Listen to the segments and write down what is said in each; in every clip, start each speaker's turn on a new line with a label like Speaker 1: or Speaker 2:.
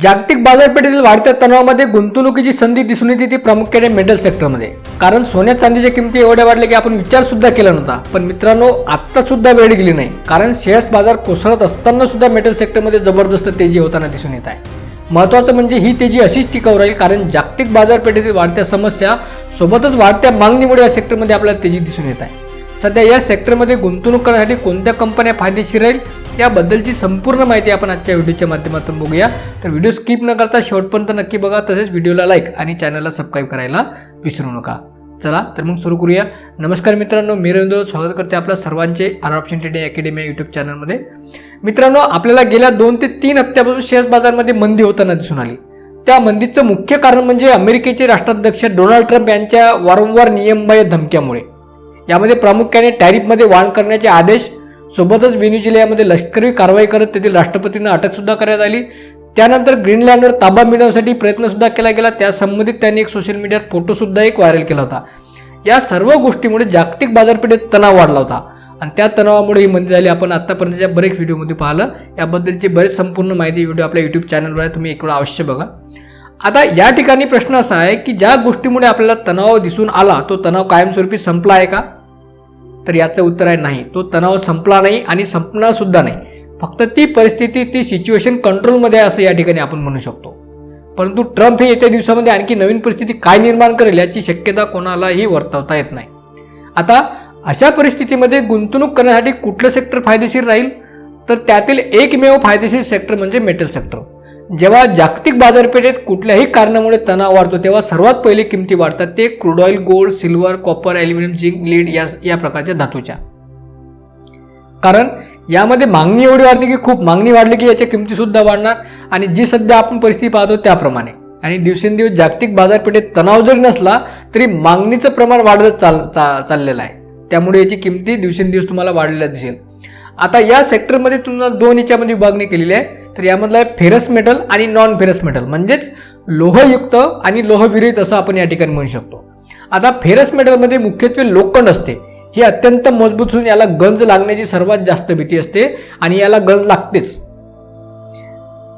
Speaker 1: जागतिक बाजारपेठेतील वाढत्या तणावामध्ये गुंतवणुकीची संधी दिसून येते ती प्रामुख्याने मेटल सेक्टरमध्ये. कारण सोन्या चांदीच्या किमती एवढ्या वाढल्या की आपण विचार सुद्धा केला नव्हता. पण मित्रांनो आता सुद्धा वेळ गेली नाही. कारण शेअर्स बाजार कोसळत असताना सुद्धा मेटल सेक्टरमध्ये जबरदस्त तेजी होताना दिसून येत आहे. महत्त्वाचं म्हणजे ही तेजी अशीच टिकाऊ राहील कारण जागतिक बाजारपेठेतील वाढत्या समस्या सोबतच वाढत्या मागणीमुळे या सेक्टरमध्ये आपल्याला तेजी दिसून येत आहे. सध्या या सेक्टरमध्ये गुंतवणूक करण्यासाठी कोणत्या कंपन्या फायदेशीर राहील याबद्दलची संपूर्ण माहिती आपण आजच्या व्हिडिओच्या माध्यमातून बघूया. तर व्हिडिओ स्किप न करता शेवटपर्यंत नक्की बघा तसेच व्हिडिओला लाईक आणि चॅनलला सबस्क्राईब करायला विसरू नका. चला तर मग सुरू करूया. नमस्कार मित्रांनो मी रवींद्र स्वागत करते आपल्या सर्वांचे R option T academy YouTube चॅनलमध्ये मित्रांनो आपल्याला गेल्या दोन ते तीन हप्त्यापासून शेअर बाजारमध्ये मंदी होताना दिसून आली. त्या मंदीचं मुख्य कारण म्हणजे अमेरिकेचे राष्ट्राध्यक्ष डोनाल्ड ट्रम्प यांच्या वारंवार नियमबाह्य धमक्यामुळे. यामध्ये प्रामुख्याने टॅरिफमध्ये वाढ करण्याचे आदेश सोबतच व्हेन्युजिलियामध्ये लष्करी कारवाई करत तेथील राष्ट्रपतींना अटकसुद्धा करण्यात आली. त्यानंतर ग्रीनलँडवर ताबा मिळवण्यासाठी प्रयत्नसुद्धा केला गेला. त्या संबंधित त्यांनी एक सोशल मीडियात फोटोसुद्धा एक व्हायरल केला होता. या सर्व गोष्टीमुळे जागतिक बाजारपेठेत तणाव वाढला होता. आणि त्या तणावामुळे ही मंदी झाली. आपण आत्तापर्यंतच्या बरेच व्हिडिओमध्ये पाहिलं. याबद्दलची बरेच संपूर्ण माहिती व्हिडिओ आपल्या यूट्यूब चॅनलवर आहे. तुम्ही एक वेळा अवश्य बघा. आता या ठिकाणी प्रश्न असा आहे की ज्या गोष्टीमुळे आपल्याला तणाव दिसून आला तो तणाव कायमस्वरूपी संपला आहे का? तर याचं उत्तर आहे नाही. तो तणाव संपला नाही आणि संपणार सुद्धा नाही. फक्त ती परिस्थिती ती सिच्युएशन कंट्रोलमध्ये आहे असं या ठिकाणी आपण म्हणू शकतो. परंतु ट्रम्प हे येत्या दिवसामध्ये आणखी नवीन परिस्थिती काय निर्माण करेल याची शक्यता कोणालाही वर्तवता येत नाही. आता अशा परिस्थितीमध्ये गुंतवणूक करण्यासाठी कुठलं सेक्टर फायदेशीर राहील? तर त्यातील एकमेव फायदेशीर सेक्टर म्हणजे मेटल सेक्टर जेव्हा जागतिक बाजारपेठेत कुठल्याही कारणामुळे तणाव वाढतो तेव्हा सर्वात पहिले किमती वाढतात ते crude oil gold silver copper aluminium zinc lead या या प्रकारच्या धातूच्या. कारण यामध्ये मागणी एवढी वाढते की खूप मागणी वाढली की याच्या किमतीसुद्धा वाढणार आणि जी सध्या आपण परिस्थिती पाहतो त्याप्रमाणे. आणि दिवसेंदिवस जागतिक बाजारपेठेत तणाव जरी नसला तरी मागणीचं प्रमाण वाढत चाल चा चाललेलं आहे. त्यामुळे याची किमती दिवसेंदिवस तुम्हाला वाढलेल्या दिसेल. आता या सेक्टरमध्ये तुम्हाला दोन याच्यामध्ये विभागणी केलेली आहे. तर यामधलं आहे फेरस मेटल आणि नॉन फेरस मेटल म्हणजेच लोहयुक्त आणि लोहविरहित असं आपण या ठिकाणी म्हणू शकतो. आता फेरस मेटलमध्ये मुख्यत्वे लोखंड असते. ही अत्यंत मजबूत असून याला गंज लागण्याची सर्वात जास्त भीती असते आणि याला गंज लागतेच.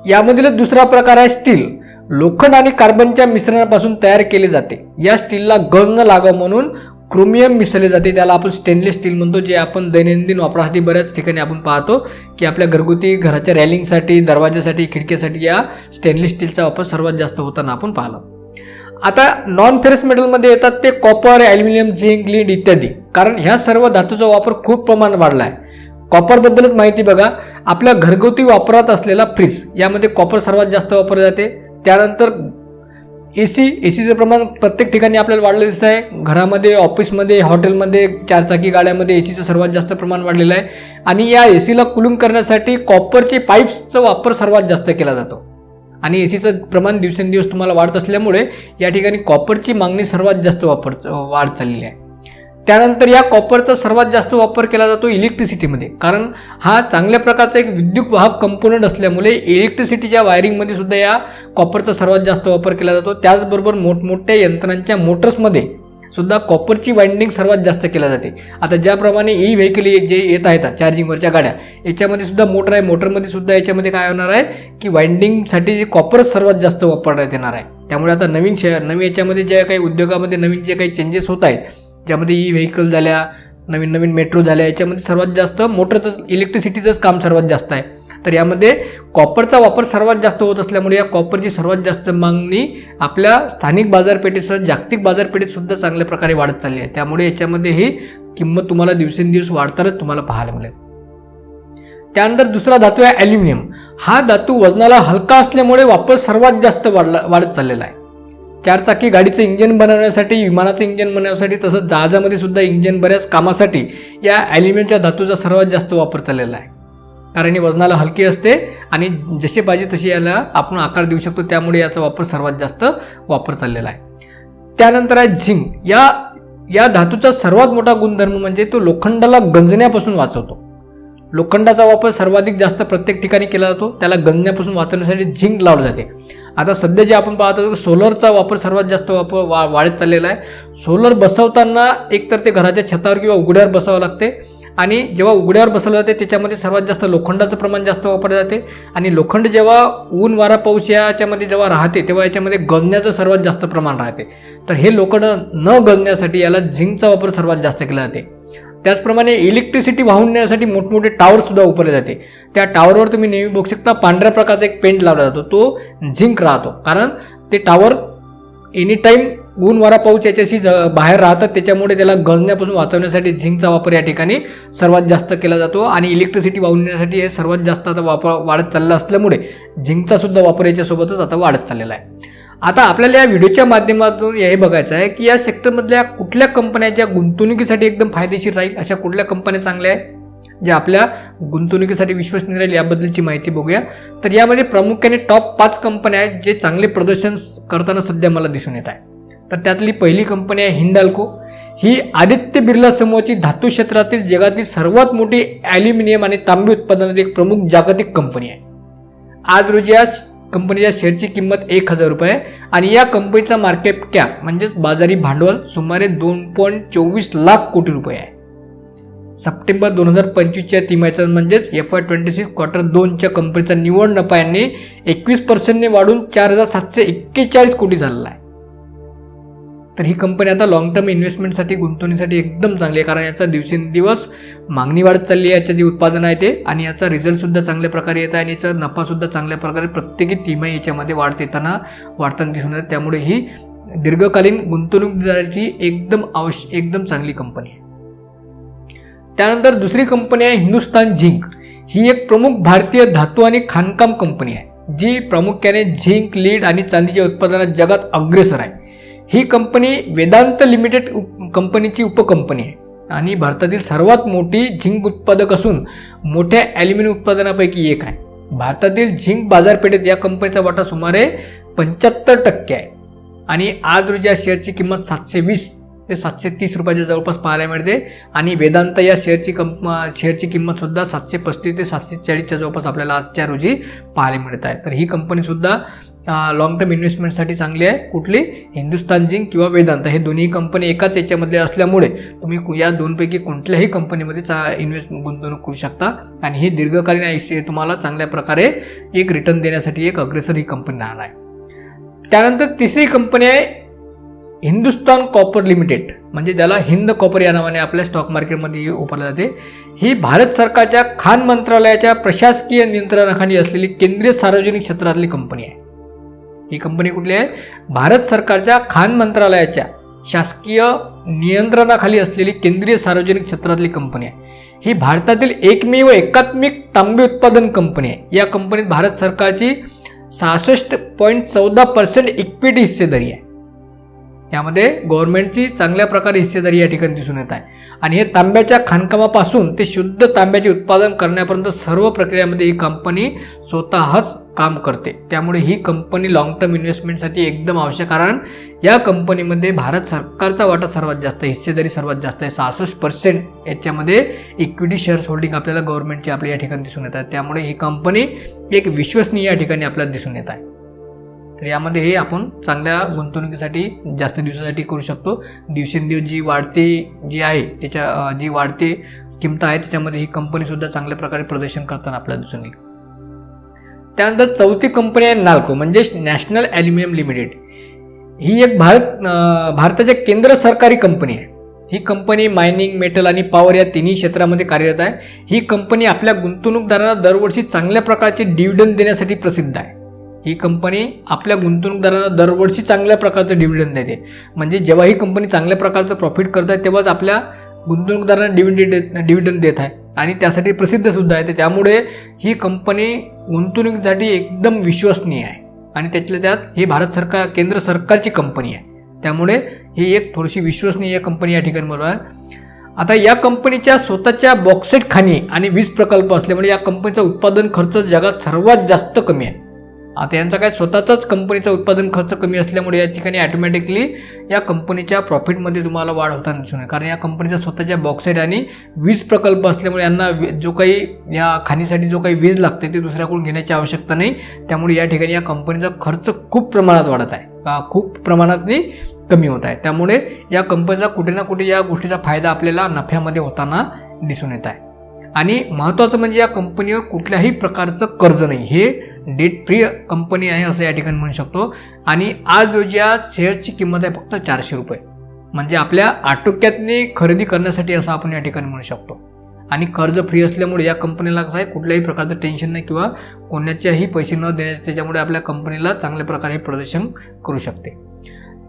Speaker 1: यामधील दुसरा प्रकार आहे स्टील. लोखंड आणि कार्बनच्या मिश्रणापासून तयार केले जाते. या स्टीलला गंज न लागावं म्हणून क्रोमियम मिसळले जाते त्याला आपण स्टेनलेस स्टील म्हणतो जे आपण दैनंदिन वापरासाठी बऱ्याच ठिकाणी आपण पाहतो की आपल्या घरगुती घराच्या रॅलिंगसाठी दरवाजासाठी खिडकीसाठी या स्टेनलेस स्टीलचा वापर सर्वात जास्त होताना आपण पाहिलं. आता नॉन फेरस मेटलमध्ये येतात ते कॉपर ॲल्युमिनियम झिंक लीड इत्यादी. कारण ह्या सर्व धातूचा वापर खूप प्रमाण वाढला आहे कॉपरबद्दलच माहिती बघा. आपल्या घरगुती वापरात असलेला फ्रीज यामध्ये कॉपर सर्वात जास्त वापरले जाते. त्यानंतर ए सी ए सीचं प्रमाण प्रत्येक ठिकाणी आपल्याला वाढलं दिसत आहे. घरामध्ये ऑफिसमध्ये हॉटेलमध्ये चारचाकी गाड्यामध्ये ए सीचं सर्वात जास्त प्रमाण वाढलेलं आहे. आणि या ए सीला कुलिंग करण्यासाठी कॉपरचे पाईप्सचा वापर सर्वात जास्त केला जातो. आणि ए सीचं प्रमाण दिवसेंदिवस तुम्हाला वाढत असल्यामुळे या ठिकाणी कॉपरची मागणी सर्वात जास्त वापर वाढ चाललेली आहे. त्यानंतर या कॉपरचा सर्वात जास्त वापर केला जातो इलेक्ट्रिसिटीमध्ये. कारण हा चांगल्या प्रकारचा एक विद्युत वाहक कंपोनंट असल्यामुळे इलेक्ट्रिसिटीच्या वायरिंगमध्ये सुद्धा या कॉपरचा सर्वात जास्त वापर केला जातो. त्याचबरोबर मोठमोठ्या यंत्रांच्या मोटर्समध्ये सुद्धा कॉपरची वाइंडिंग सर्वात जास्त केल्या जाते. आता ज्याप्रमाणे ई व्हेकल जे येत आहेत चार्जिंगवरच्या गाड्या याच्यामध्ये सुद्धा मोटर आहे. मोटरमध्ये सुद्धा याच्यामध्ये काय होणार आहे की वाइंडिंगसाठी जे कॉपरच सर्वात जास्त वापरण्यात येणार आहे. त्यामुळे आता नवीन शे नवीन याच्यामध्ये ज्या काही उद्योगामध्ये नवीन जे काही चेंजेस होत आहेत ज्यामध्ये ई व्हेकल झाल्या नवीन नवीन मेट्रो झाल्या याच्यामध्ये सर्वात जास्त मोटरचंच इलेक्ट्रिसिटीचंच काम सर्वात जास्त आहे. तर यामध्ये कॉपरचा वापर सर्वात जास्त होत असल्यामुळे या कॉपरची सर्वात जास्त मागणी आपल्या स्थानिक बाजारपेठेसह जागतिक बाजारपेठेतसुद्धा चांगल्या प्रकारे वाढत चालली आहे. त्यामुळे याच्यामध्ये ही किंमत तुम्हाला दिवसेंदिवस वाढतानाच तुम्हाला पाहायला मिळेल. त्यानंतर दुसरा धातू आहे ॲल्युमिनियम. हा धातू वजनाला हलका असल्यामुळे वापर सर्वात जास्त वाढला वाढत चाललेला आहे. चारचाकी गाडीचं इंजिन बनवण्यासाठी विमानाचं इंजन बनवण्यासाठी तसंच जहाजामध्ये सुद्धा इंजन बऱ्याच कामासाठी या ॲल्युमिनियमच्या धातूचा सर्वात जास्त वापर चाललेला आहे. कारण ही वजनाला हलकी असते आणि जसे पाहिजे तसे याला आपण आकार देऊ शकतो त्यामुळे याचा वापर सर्वात जास्त वापर चाललेला आहे. त्यानंतर आहे झिंक. या या धातूचा सर्वात मोठा गुणधर्म म्हणजे तो लोखंडाला गंजण्यापासून वाचवतो. लोखंडाचा वापर सर्वाधिक जास्त प्रत्येक ठिकाणी केला जातो त्याला गंजण्यापासून वाचवण्यासाठी झिंक लावली जाते. आता सध्या जे आपण पाहतो सोलरचा वापर सर्वात जास्त वापर वा वाढत चाललेला आहे. सोलर बसवताना एकतर ते घराच्या छतावर किंवा उघड्यावर बसावं लागते आणि जेव्हा उघड्यावर बसवलं जाते त्याच्यामध्ये सर्वात जास्त लोखंडाचं प्रमाण जास्त वापरलं जाते आणि लोखंड जेव्हा ऊन वारा पाऊस याच्यामध्ये जेव्हा राहते तेव्हा याच्यामध्ये गंजण्याचं सर्वात जास्त प्रमाण राहते. तर हे लोखंड न गंजण्यासाठी याला झिंकचा वापर सर्वात जास्त केला जाते. त्याचप्रमाणे इलेक्ट्रिसिटी वाहून नेण्यासाठी मोठमोठे टावरसुद्धा उभारले जाते. त्या टावरवर तुम्ही नेहमी बघू शकता पांढऱ्या प्रकारचा एक पेंट लावला जातो. तो झिंक राहतो. कारण ते टावर एनी टाईम ऊन वारा पाऊस याच्याशी ज बाहेर राहतात त्याच्यामुळे त्याला गंजण्यापासून वाचवण्यासाठी झिंकचा वापर या ठिकाणी सर्वात जास्त केला जातो. आणि इलेक्ट्रिसिटी वाहून नेण्यासाठी हे सर्वात जास्त आता वापर वाढत चाललं असल्यामुळे झिंकचासुद्धा वापर याच्यासोबतच आता वाढत चाललेला आहे. आता आपल्याला या व्हिडिओच्या माध्यमातून हे बघायचं आहे की या सेक्टरमधल्या कुठल्या कंपन्या ज्या गुंतवणुकीसाठी एकदम फायदेशीर राहील अशा कुठल्या कंपन्या चांगल्या आहेत ज्या आपल्या गुंतवणुकीसाठी विश्वसनीय राहील याबद्दलची माहिती बघूया. तर यामध्ये प्रामुख्याने टॉप पाच कंपन्या आहेत जे चांगले प्रदर्शन करताना सध्या मला दिसून येत आहे तर त्यातली पहिली कंपनी आहे हिंडाल्को. ही आदित्य बिर्ला समूहाची धातू क्षेत्रातील जगातील सर्वात मोठी ॲल्युमिनियम आणि तांबे उत्पादनातील एक प्रमुख जागतिक कंपनी आहे. आज रोजी या कंपनीच्या शेअरची किंमत एक हजार रुपये आहे. आणि या कंपनीचा मार्केट कॅप म्हणजेच बाजारी भांडवल सुमारे दोन पॉईंट चोवीस लाख कोटी रुपये आहे. सप्टेंबर दोन हजार पंचवीसच्या तिमाहीचा म्हणजेच F Y twenty six quarter दोनच्या कंपनीचा निवड नफा यांनी एकवीस पर्सेंटने वाढून चार हजार सातशे एक्केचाळीस कोटी झालेला आहे. तर ही कंपनी आता लॉंग टर्म इन्व्हेस्टमेंटसाठी गुंतवणुकीसाठी एकदम चांगली आहे. कारण याचा दिवसेंदिवस मागणी वाढत चालली आहे. याचं जे उत्पादन आहे ते आणि याचा रिझल्टसुद्धा चांगल्या प्रकारे येत आहे. आणि याचा नफासुद्धा चांगल्या प्रकारे प्रत्येकी तिमाही याच्यामध्ये वाढत येताना वाढताना दिसून येतात त्यामुळे ही दीर्घकालीन गुंतवणूकदाराची एकदम आवश्य एकदम चांगली कंपनी आहे. त्यानंतर दुसरी कंपनी आहे हिंदुस्तान झिंक. ही एक प्रमुख भारतीय धातू आणि खाणकाम कंपनी आहे जी प्रामुख्याने झिंक लीड आणि चांदीच्या उत्पादनात जगात अग्रेसर आहे. ही कंपनी वेदांत लिमिटेड उप कंपनीची उपकंपनी आहे. आणि भारतातील सर्वात मोठी झिंक उत्पादक असून मोठ्या ॲल्युमिनियम उत्पादनापैकी एक आहे. भारतातील झिंक बाजारपेठेत या कंपनीचा वाटा सुमारे पंच्याहत्तर टक्के आहे. आणि आज रोजी या शेअरची किंमत सातशे वीस ते सातशे तीस रुपयाच्या जवळपास पाहायला मिळते. आणि वेदांत या शेअरची कंप शेअरची किंमतसुद्धा सातशे पस्तीस ते सातशे चाळीसच्या जवळपास आपल्याला आजच्या रोजी पाहायला मिळत आहे. तर ही कंपनीसुद्धा लॉंग टर्म इन्व्हेस्टमेंटसाठी चांगली आहे. कुठली? हिंदुस्तान झिंक किंवा वेदांत. हे दोन्ही कंपनी एकाच याच्यामध्ये असल्यामुळे तुम्ही या दोनपैकी कोणत्याही कंपनीमध्ये चा इन्व्हेस्ट गुंतवणूक करू शकता. आणि ही दीर्घकालीन आयुष्य तुम्हाला चांगल्या प्रकारे एक रिटर्न देण्यासाठी एक अग्रेसर ही कंपनी राहणार आहे. त्यानंतर तिसरी कंपनी आहे हिंदुस्तान कॉपर लिमिटेड म्हणजे ज्याला हिंद कॉपर या नावाने आपल्या स्टॉक मार्केटमध्ये वापरले जाते. ही भारत सरकारच्या खान मंत्रालयाच्या प्रशासकीय नियंत्रणाखाली असलेली केंद्रीय सार्वजनिक क्षेत्रातली कंपनी आहे. ही कंपनी कुठली आहे? भारत सरकारच्या खान मंत्रालयाच्या शासकीय नियंत्रणाखाली असलेली केंद्रीय सार्वजनिक क्षेत्रातली कंपनी आहे. ही भारतातील एकमेव एकात्मिक तांबे उत्पादन कंपनी आहे. या कंपनीत भारत सरकारची सहासष्ट पॉईंट चौदा पर्सेंट इक्विटी हिस्सेदारी आहे. यामध्ये गव्हर्नमेंटची चांगल्या प्रकारे हिस्सेदारी या ठिकाणी दिसून येत आहे. आणि हे तांब्याच्या खाणकामापासून ते शुद्ध तांब्याचे उत्पादन करण्यापर्यंत सर्व प्रक्रियामध्ये ही कंपनी स्वतःच काम करते. त्यामुळे ही कंपनी लाँग टर्म इन्व्हेस्टमेंटसाठी एकदम आवश्यक कारण या कंपनीमध्ये भारत सरकारचा वाटा सर्वात जास्त हिस्सेदारी सर्वात जास्त आहे. सहासष्ट पर्सेंट याच्यामध्ये इक्विटी शेअर्स होल्डिंग आपल्याला गव्हर्नमेंटची आपल्या या ठिकाणी दिसून येत आहे. त्यामुळे ही कंपनी एक विश्वसनीय या ठिकाणी आपल्याला दिसून येत आहे. तर यामध्ये हे आपण चांगल्या गुंतवणुकीसाठी जास्त दिवसासाठी करू शकतो. दिवसेंदिवस जी वाढते जी आहे त्याच्या जी वाढते किंमत आहे त्याच्यामध्ये ही कंपनीसुद्धा चांगल्या प्रकारे प्रदर्शन करताना आपल्याला दिसून येईल. त्यानंतर चौथी कंपनी आहे नाल्को म्हणजेच नॅशनल ॲल्युमिनियम लिमिटेड. ही एक भारत भारताच्या केंद्र सरकारी कंपनी आहे. ही कंपनी मायनिंग मेटल आणि पॉवर या तिन्ही क्षेत्रामध्ये कार्यरत आहे. ही कंपनी आपल्या गुंतवणूकदारांना दरवर्षी चांगल्या प्रकारचे डिव्हिडंड देण्यासाठी प्रसिद्ध आहे. ही कंपनी आपल्या गुंतवणूकदारांना दरवर्षी चांगल्या प्रकारचं डिव्हिडंड देते. म्हणजे जेव्हा ही कंपनी चांगल्या प्रकारचं प्रॉफिट करत आहे तेव्हाच आपल्या गुंतवणूकदारांना डिव्हिडंड डिव्हिडंड देत आहे. आणि त्यासाठी प्रसिद्धसुद्धा आहे. त्यामुळे ही कंपनी गुंतवणुकीसाठी एकदम विश्वसनीय आहे. आणि त्यातल्या त्यात ही भारत सरकार केंद्र सरकारची कंपनी आहे. त्यामुळे ही एक थोडीशी विश्वसनीय कंपनी या ठिकाणी मला आहे. आता या कंपनीच्या स्वतःच्या बॉक्सेट खाणी आणि वीज प्रकल्प असल्यामुळे या कंपनीचा उत्पादन खर्च जगात सर्वात जास्त कमी आहे. आता यांचा काय स्वतःचाच कंपनीचा उत्पादन खर्च कमी असल्यामुळे या ठिकाणी ॲटोमॅटिकली या कंपनीच्या प्रॉफिटमध्ये तुम्हाला वाढ होताना दिसून येईल. कारण या कंपनीचा स्वतःच्या बॉक्साईट आणि वीज प्रकल्प असल्यामुळे यांना जो काही या खाणीसाठी जो काही वीज लागते ते दुसऱ्याकडून घेण्याची आवश्यकता नाही. त्यामुळे या ठिकाणी या कंपनीचा खर्च खूप प्रमाणात वाढत आहे. खूप प्रमाणात कमी होत आहे. त्यामुळे या कंपनीचा कुठे ना कुठे या गोष्टीचा फायदा आपल्याला नफ्यामध्ये होताना दिसून येत आहे. आणि महत्त्वाचं म्हणजे या कंपनीवर कुठल्याही प्रकारचं कर्ज नाही. हे डेट फ्री कंपनी आहे असं या ठिकाणी म्हणू शकतो. आणि आज रोजी या शेअरची किंमत आहे फक्त चारशे रुपये. म्हणजे आपल्या आटोक्यातने खरेदी करण्यासाठी असं आपण या ठिकाणी म्हणू शकतो. आणि कर्ज फ्री असल्यामुळे या कंपनीला कसं आहे कुठल्याही प्रकारचं टेन्शन नाही किंवा कोणाच्याही पैसे न देण्याचे त्याच्यामुळे आपल्या कंपनीला चांगल्या प्रकारे प्रदर्शन करू शकते.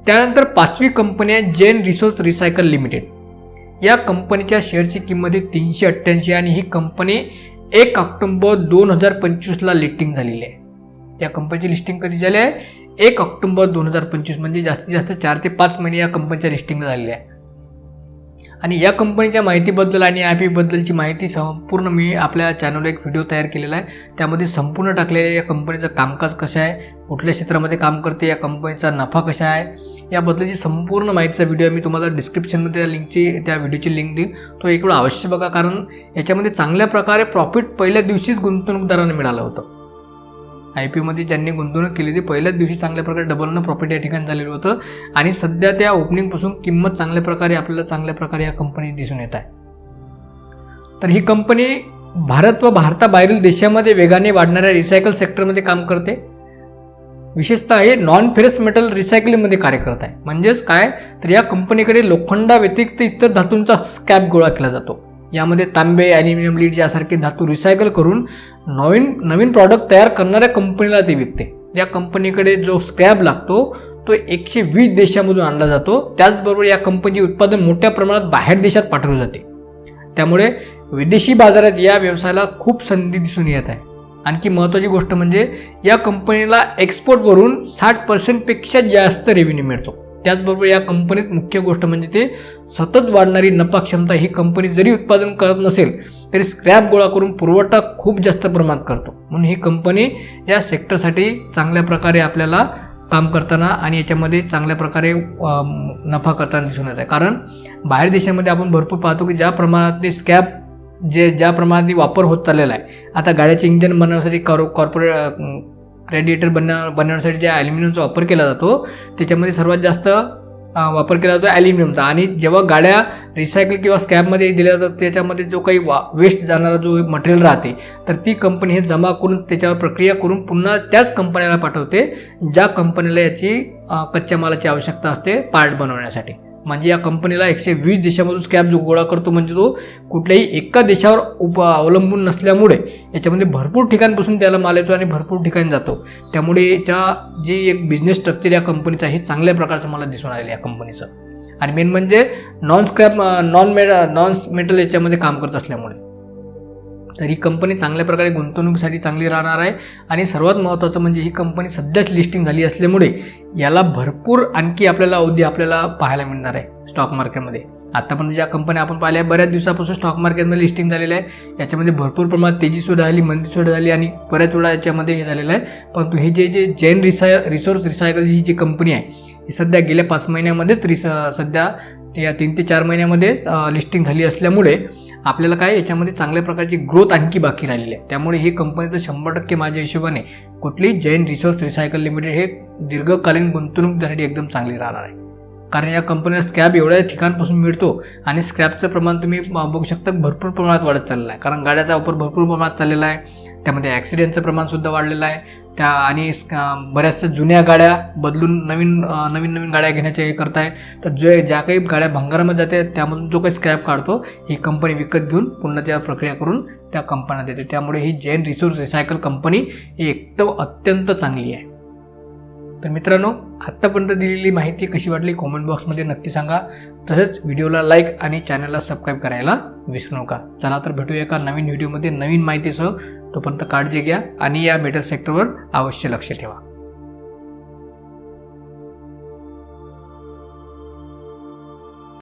Speaker 1: त्यानंतर पाचवी कंपनी आहे जैन रिसोर्स रिसायकल लिमिटेड या कंपनीच्या शेअरची किंमत आहे तीनशे अठ्ठ्याऐंशी आणि ही कंपनी एक ऑक्टोंबर दोन हजार पंचवीसला लिस्टिंग झालेली आहे. या कंपनीची लिस्टिंग कधी झाली आहे? एक ऑक्टोंबर दोन हजार पंचवीस म्हणजे जास्तीत जास्त चार ते पाच महिने या कंपनीच्या लिस्टिंग झालेल्या आहे. आणि या कंपनीच्या माहितीबद्दल आणि आय पीबद्दलची माहिती संपूर्ण मी आपल्या चॅनलवर एक व्हिडिओ तयार केलेला आहे. त्यामध्ये संपूर्ण टाकलेलं या कंपनीचं कामकाज कसं आहे? कुठल्या क्षेत्रामध्ये काम करते? या कंपनीचा नफा कसा आहे? याबद्दलची संपूर्ण माहितीचा व्हिडिओ मी तुम्हाला डिस्क्रिप्शनमध्ये त्या लिंकची त्या व्हिडिओची लिंक देईन. तो एक वेळा अवश्य बघा कारण याच्यामध्ये चांगल्या प्रकारे प्रॉफिट पहिल्या दिवशीच गुंतवणूकदारांना मिळालं होतं. आय पी ओमध्ये ज्यांनी गुंतवणूक केली ती पहिल्याच दिवशी चांगल्या प्रकारे डबलनं प्रॉफिट या ठिकाणी झालेलं होतं. आणि सध्या त्या ओपनिंगपासून किंमत चांगल्या प्रकारे आपल्याला चांगल्या प्रकारे या कंपनी दिसून येत आहे. तर ही कंपनी भारत व भारताबाहेरील देशामध्ये वेगाने वाढणाऱ्या रिसायकल सेक्टरमध्ये काम करते. विशेषतः हे नॉन फेरस मेटल रिसायकलिंगमध्ये कार्य करत आहे. म्हणजेच काय? तर या कंपनीकडे लोखंडाव्यतिरिक्त इतर धातूंचा स्कॅप गोळा केला जातो. यामध्ये तांबे ॲल्युमिनियम लीड यासारखे धातू रिसायकल करून नवीन नवीन प्रॉडक्ट तयार करणाऱ्या कंपनीला ते विकते. या कंपनीकडे जो स्क्रॅप लागतो तो एकशे वीस देशामधून आणला जातो. त्याचबरोबर या कंपनीचे उत्पादन मोठ्या प्रमाणात बाहेर देशात पाठवले जाते. त्यामुळे विदेशी बाजारात या व्यवसायाला खूप संधी दिसून येत आहे. आणखी महत्त्वाची गोष्ट म्हणजे या कंपनीला एक्सपोर्टवरून साठ पर्सेंटपेक्षा जास्त रेव्हेन्यू मिळतो. त्याचबरोबर या कंपनीत मुख्य गोष्ट म्हणजे ते सतत वाढणारी नफा क्षमता ही कंपनी जरी उत्पादन करत नसेल तरी स्क्रॅप गोळा करून पुरवठा खूप जास्त प्रमाणात करतो. म्हणून ही कंपनी या सेक्टरसाठी चांगल्या प्रकारे आपल्याला काम करताना आणि याच्यामध्ये चांगल्या प्रकारे नफा करताना दिसून येत आहे. कारण बाहेर देशामध्ये आपण भरपूर पाहतो की ज्या प्रमाणात ते स्कॅप जे ज्या प्रमाणात वापर होत चाललेला आहे आता गाड्याचे इंजन बनवण्यासाठी कॉर कॉर्पोरेट रेडिएटर बनव बनवण्यासाठी ज्या ॲल्युमिनियमचा वापर केला जातो त्याच्यामध्ये सर्वात जास्त वापर केला जातो ॲल्युमिनियमचा आणि जेव्हा गाड्या रिसायकल किंवा स्कॅबमध्ये दिल्या जातात त्याच्यामध्ये जो काही वा वेस्ट जाणारा जो मटेरियल राहते तर ती कंपनी हे जमा करून त्याच्यावर प्रक्रिया करून पुन्हा त्याच कंपनीला पाठवते ज्या कंपनीला याची कच्च्या मालाची आवश्यकता असते पार्ट बनवण्यासाठी. म्हणजे या कंपनीला एकशे वीस देशामधून स्कॅब जो गोळा करतो म्हणजे तो कुठल्याही एका देशावर उप अवलंबून नसल्यामुळे याच्यामध्ये भरपूर ठिकाणपासून त्याला माल येतो आणि भरपूर ठिकाणी जातो. त्यामुळे याच्या जे एक बिझनेस स्ट्रक्चर या कंपनीचा हे चांगल्या प्रकारचं मला दिसून आलेलं या कंपनीचं आणि मेन म्हणजे non scrap non made non metal याच्यामध्ये काम करत असल्यामुळे. तर ही कंपनी चांगल्या प्रकारे गुंतवणुकीसाठी चांगली राहणार आहे. आणि सर्वात महत्त्वाचं म्हणजे ही कंपनी सध्याच लिस्टिंग झाली असल्यामुळे याला भरपूर आणखी आपल्याला अवधी आपल्याला पाहायला मिळणार आहे स्टॉक मार्केटमध्ये आतापर्यंत ज्या कंपन्या आपण पाहिल्या बऱ्याच दिवसापासून स्टॉक मार्केटमध्ये लिस्टिंग झालेलं आहे. याच्यामध्ये भरपूर प्रमाणात तेजीसुद्धा आली झाली सुद्धा झाली आणि बऱ्याच वेळा याच्यामध्ये हे झालेलं आहे. परंतु हे जे जे जैन रिसाय रिसोर्स रिसायकल ही जी कंपनी आहे ही सध्या गेल्या पाच महिन्यामध्येच रिस सध्या या तीन ते चार महिन्यामध्ये लिस्टिंग झाली असल्यामुळे आपल्याला काय याच्यामध्ये चांगल्या प्रकारची ग्रोथ आणखी बाकी राहिलेली आहे. त्यामुळे ही कंपनी तर शंभर टक्के माझ्या हिशोबाने कुठलीही जैन रिसोर्स रिसायकल लिमिटेड हे दीर्घकालीन गुंतवणूकदारासाठी एकदम चांगली राहणार आहे. कारण या कंपनीला स्क्रॅप एवढ्या ठिकाणपासून मिळतो आणि स्क्रॅपचं प्रमाण तुम्ही बघू शकता भरपूर प्रमाणात वाढत चाललेलं आहे. कारण गाड्याचा वापर भरपूर प्रमाणात चाललेला आहे. त्यामध्ये ॲक्सिडेंटचं प्रमाणसुद्धा वाढलेलं आहे. त्या आणि बऱ्याचशा जुन्या गाड्या बदलून नवीन नवीन नवीन गाड्या घेण्याचे हे करताय. तर जे ज्या काही गाड्या भंगारामध्ये जाते त्यामधून जो काही स्क्रॅप काढतो ही कंपनी विकत घेऊन पुन्हा त्या प्रक्रिया करून त्या कंपन्या देते. त्यामुळे ही जैन रिसोर्स रिसायकल कंपनी ही एकदम अत्यंत चांगली आहे. तर मित्रांनो आत्तापर्यंत दिलेली माहिती कशी वाटली कॉमेंट बॉक्समध्ये नक्की सांगा. तसेच व्हिडिओला लाईक आणि चॅनलला सबस्क्राईब करायला विसरू नका. चला तर भेटूया एका नवीन व्हिडिओमध्ये नवीन माहितीसह. तोपर्यंत काळजी घ्या आणि या मेटल सेक्टरवर अवश्य लक्ष ठेवा.